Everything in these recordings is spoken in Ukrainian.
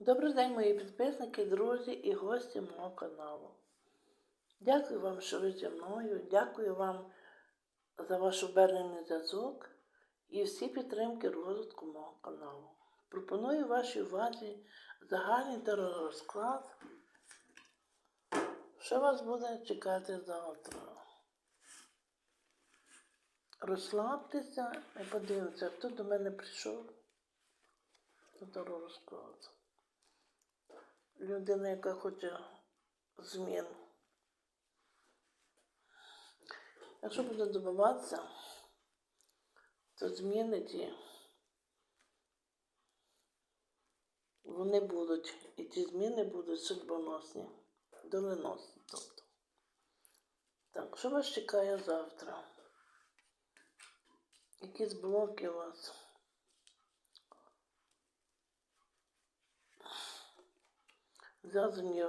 Добрий день, мої підписники, друзі і гості мого каналу. Дякую вам, що ви зі мною. Дякую вам за ваш обернений зв'язок і всі підтримки розвитку мого каналу. Пропоную вашій увазі загальний теророзклад, що вас буде чекати завтра. Розслабтеся і подивіться, хто до мене прийшов на теророзклад людина, яка хоче змін. Якщо буде добиватися, то зміни ті, вони будуть, і ті зміни будуть судьбоносні, доленосні. Тобто. Так, що вас чекає завтра? Якісь блоки у вас? Зв'язані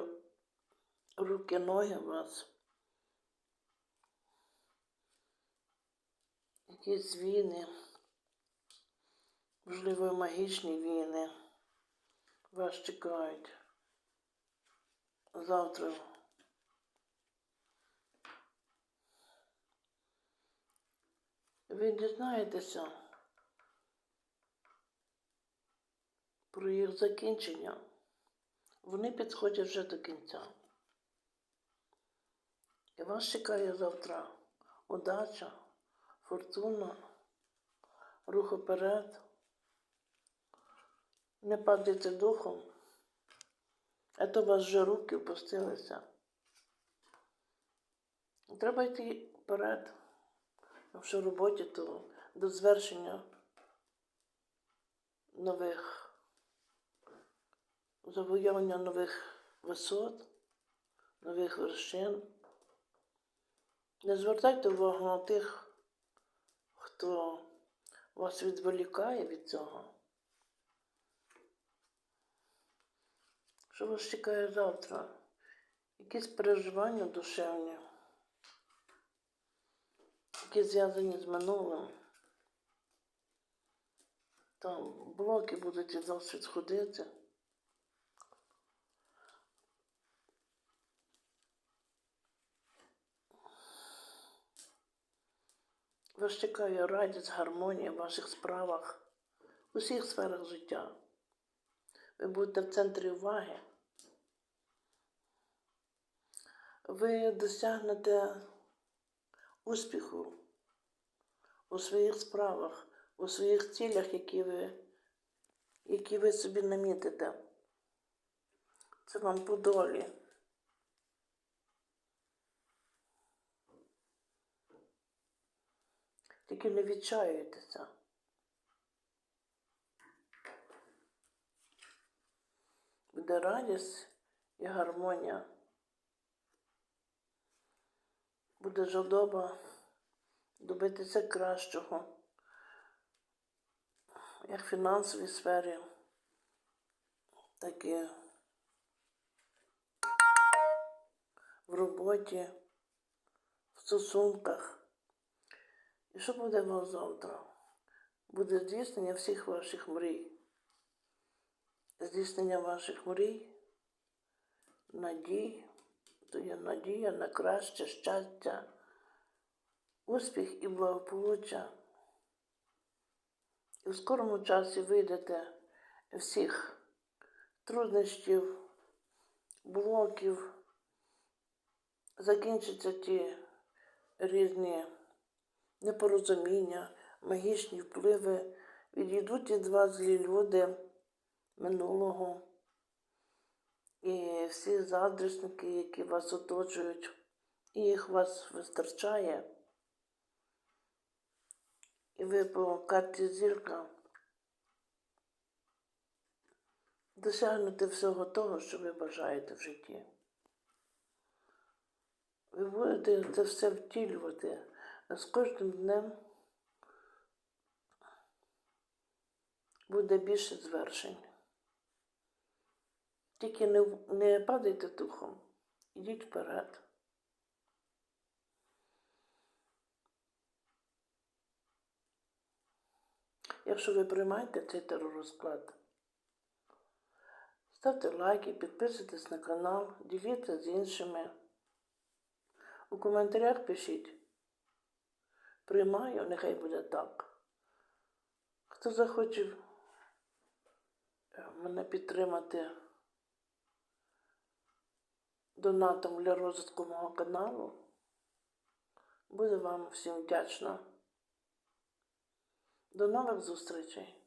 руки, ноги у вас. Якісь війни, можливо, магічні війни вас чекають завтра. Ви дізнаєтеся про їх закінчення. Вони підходять вже до кінця. І вас чекає завтра удача, фортуна, рух уперед. Не падайте духом, а то вас вже руки опустилися. Треба йти вперед. Якщо в роботі, то до звершення нових завоювання нових висот, нових вершин. Не звертайте увагу на тих, хто вас відволікає від цього. Що вас чекає завтра? Якісь переживання душевні, які зв'язані з минулим. Там блоки будуть від вас Вас чекає радість, гармонія в ваших справах, у всіх сферах життя. Ви будете в центрі уваги. Ви досягнете успіху у своїх справах, у своїх цілях, які ви, які ви собі намітите. Це вам по долі. Тільки не відчаюйтеся. Буде радість і гармонія. Буде жадоба добитися кращого, як в фінансовій сфері, так і в роботі, в стосунках. І що буде вам завтра? Буде здійснення всіх ваших мрій. Здійснення ваших мрій, надій, то є надія на краще щастя, успіх і благополуччя. І в скорому часі вийдете всіх труднощів, блоків, закінчаться ті різні непорозуміння, магічні впливи, відійдуть від вас злі люди минулого і всі заздрісники, які вас оточують, і їх вас вистачає. І ви по карті зірка досягнете всього того, що ви бажаєте в житті. Ви будете це все втілювати з кожним днем буде більше звершень. Тільки не, не падайте духом, ідіть вперед. Якщо ви приймаєте цей теророзклад, Ставте лайки, підписуйтесь на канал, діліться з іншими. У коментарях пишіть. Приймаю, нехай буде так. Хто захоче мене підтримати донатом для розвитку мого каналу, буду вам всім вдячна. До нових зустрічей!